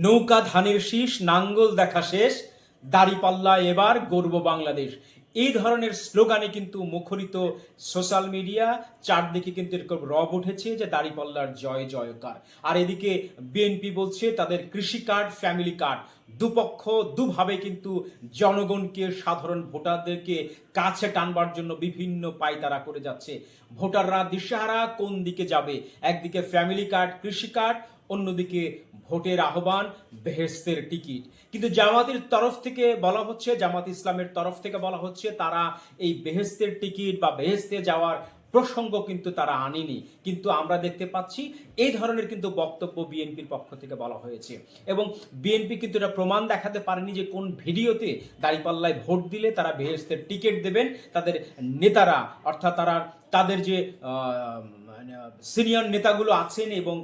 নৌকা ধানের শীষ নাঙ্গল দেখা শেষ দাড়িপাল্লা এবার গর্ব বাংলাদেশ। এই ধরনের স্লোগানে কিন্তু মুখরিত সোশ্যাল মিডিয়া চারদিকে কিন্তু এরকম রব উঠেছে যে দাড়িপাল্লার জয়, জয়কার। আর এদিকে বিএনপি বলছে তাদের কৃষি কার্ড, ফ্যামিলি কার্ড, দুপক্ষ, দুভাবে কিন্তু জনগণকে, সাধারণ ভোটারদেরকে কাছে টানবার জন্য বিভিন্ন পায়তারা করে যাচ্ছে। ভোটাররা দিশেহারা কোন দিকে যাবে? একদিকে ফ্যামিলি কার্ড, কৃষি কার্ড, অন্যদিকে ভোটের আহ্বান বেহেস্তের টিকিট। কিন্তু জামাতের তরফ থেকে বলা হচ্ছে, জামাত ইসলামের তরফ থেকে বলা হচ্ছে তারা এই বেহেস্তের টিকিট বা বেহেস্তে যাওয়ার প্রসঙ্গ কিন্তু তারা আনেনি। কিন্তু আমরা দেখতে পাচ্ছি এই ধরনের কিন্তু বক্তব্য বিএনপির পক্ষ থেকে বলা হয়েছে। এবং বিএনপি কিন্তু এটা প্রমাণ দেখাতে পারেনি যে কোন ভিডিওতে দাঁড়িপাল্লায় ভোট দিলে তারা বেহেস্তের টিকিট দেবেন। তাদের নেতারা, অর্থাৎ তারা তাদের যে সিনিয়র নেতাগুলো আছেন এবং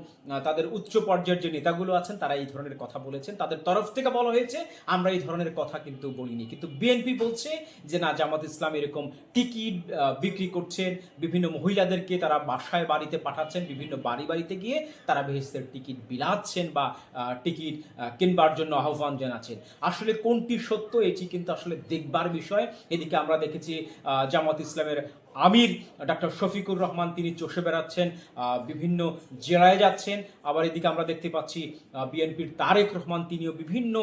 তাদের উচ্চ পর্যায়ের যে নেতাগুলো আছেন, তারা এই ধরনের কথা বলেছেন। তাদের তরফ থেকে বলা হয়েছে, আমরা এই ধরনের কথা কিন্তু বলিনি। কিন্তু বিএনপি বলছে যে, না, জামাত ইসলাম এরকম টিকিট বিক্রি করছেন। বিভিন্ন মহিলাদেরকে তারা বাসায় বাড়িতে পাঠাচ্ছেন। বিভিন্ন বাড়ি বাড়িতে গিয়ে তারা বেহেস্তের টিকিট বিলাচ্ছেন বা টিকিট কিনবার জন্য আহ্বান জানাচ্ছেন। আসলে কোনটি সত্য, এটি কিন্তু আসলে দেখবার বিষয়। এদিকে আমরা দেখেছি জামাত ইসলামের আমির ডাক্তার শফিকুর রহমান, তিনি চষে বেড়াচ্ছেন বিভিন্ন জেলায় যাচ্ছেন। আবার এদিকে আমরা দেখতে পাচ্ছি বিএনপির তারেক রহমান, তিনিও বিভিন্ন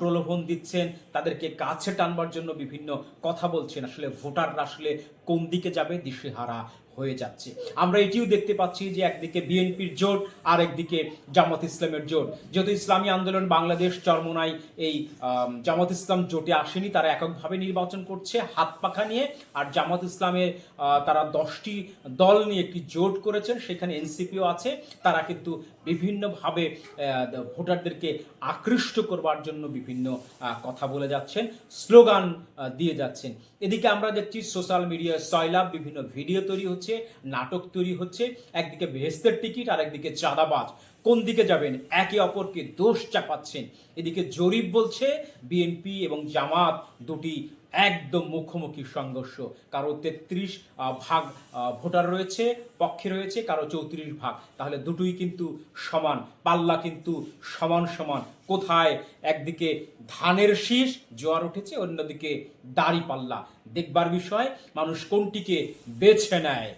প্রলোভন দিচ্ছেন, তাদেরকে কাছে টানবার জন্য বিভিন্ন কথা বলছেন। আসলে ভোটাররা আসলে কোন দিকে যাবে, দিশেহারা হয়ে যাচ্ছে। আমরা এটিও দেখতে পাচ্ছি যে একদিকে বিএনপির জোট আর একদিকে জামাত ইসলামের জোট। যেহেতু ইসলামী আন্দোলন বাংলাদেশ চরমোনাই এই জামাত ইসলাম জোটে আসেনি, তারা এককভাবে নির্বাচন করছে, হাত পাখা নিয়ে। আর জামাত ইসলামের তারা দশটি দল নিয়ে একটি জোট করেছেন, সেখানে এনসিপিও আছে। তারা কিন্তু বিভিন্নভাবে ভোটারদেরকে আকৃষ্ট করবার জন্য বিভিন্ন কথা বলে যাচ্ছেন, স্লোগান দিয়ে যাচ্ছেন। এদিকে আমরা দেখছি সোশ্যাল মিডিয়ায় সয়লাভ বিভিন্ন ভিডিও তৈরি হচ্ছে। নাটক তৈরি হচ্ছে, একদিকে বেহেস্তের টিকিট আর একদিকে চাঁদাবাজ। কোন দিকে যাবেন? একে অপরকে দোষ চাপাচ্ছেন। এদিকে জরিপ বলছে, বিএনপি এবং জামাত দুটি একদম মুখোমুখি সংঘর্ষ। কারও তেত্রিশ ভাগ ভোটার রয়েছে, পক্ষে রয়েছে, কারও চৌত্রিশ ভাগ। তাহলে দুটোই কিন্তু সমান, পাল্লা কিন্তু সমান সমান। কোথায়? একদিকে ধানের শীষ, জোয়ার উঠেছে, অন্যদিকে দাড়ি পাল্লা। দেখবার বিষয়, মানুষ কোনটিকে বেছে নেয়?